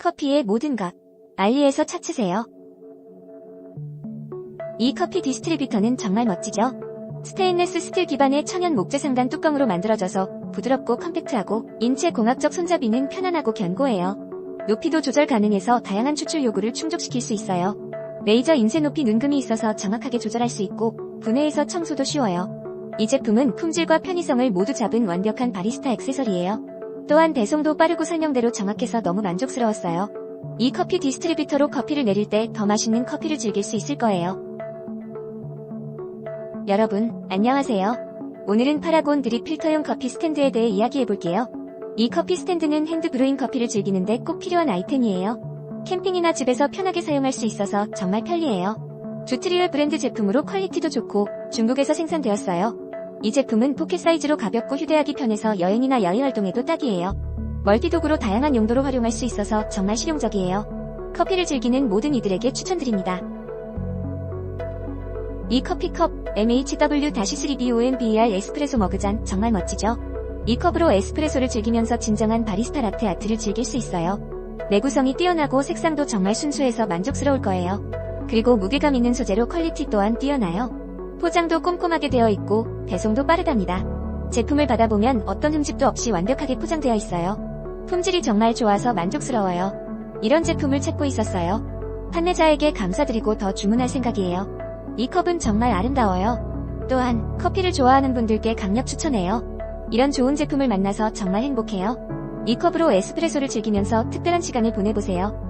커피의 모든 것. 알리에서 찾으세요. 이 커피 디스트리뷰터는 정말 멋지죠? 스테인레스 스틸 기반의 천연 목재 상단 뚜껑으로 만들어져서 부드럽고 컴팩트하고 인체 공학적 손잡이는 편안하고 견고해요. 높이도 조절 가능해서 다양한 추출 요구를 충족시킬 수 있어요. 레이저 인쇄 높이 눈금이 있어서 정확하게 조절할 수 있고 분해해서 청소도 쉬워요. 이 제품은 품질과 편의성을 모두 잡은 완벽한 바리스타 액세서리예요. 또한 배송도 빠르고 설명대로 정확해서 너무 만족스러웠어요. 이 커피 디스트리뷰터로 커피를 내릴 때 더 맛있는 커피를 즐길 수 있을 거예요. 여러분, 안녕하세요. 오늘은 파라곤 드립 필터용 커피 스탠드에 대해 이야기해볼게요. 이 커피 스탠드는 핸드브루잉 커피를 즐기는데 꼭 필요한 아이템이에요. 캠핑이나 집에서 편하게 사용할 수 있어서 정말 편리해요. 주트리얼 브랜드 제품으로 퀄리티도 좋고 중국에서 생산되었어요. 이 제품은 포켓 사이즈로 가볍고 휴대하기 편해서 여행이나 야외 활동에도 딱이에요. 멀티도구로 다양한 용도로 활용할 수 있어서 정말 실용적이에요. 커피를 즐기는 모든 이들에게 추천드립니다. 이 커피컵 MHW-3BOMBER 에스프레소 머그잔 정말 멋지죠? 이 컵으로 에스프레소를 즐기면서 진정한 바리스타 라떼 아트를 즐길 수 있어요. 내구성이 뛰어나고 색상도 정말 순수해서 만족스러울 거예요. 그리고 무게감 있는 소재로 퀄리티 또한 뛰어나요. 포장도 꼼꼼하게 되어 있고 배송도 빠르답니다. 제품을 받아보면 어떤 흠집도 없이 완벽하게 포장되어 있어요. 품질이 정말 좋아서 만족스러워요. 이런 제품을 찾고 있었어요. 판매자에게 감사드리고 더 주문할 생각이에요. 이 컵은 정말 아름다워요. 또한 커피를 좋아하는 분들께 강력 추천해요. 이런 좋은 제품을 만나서 정말 행복해요. 이 컵으로 에스프레소를 즐기면서 특별한 시간을 보내보세요.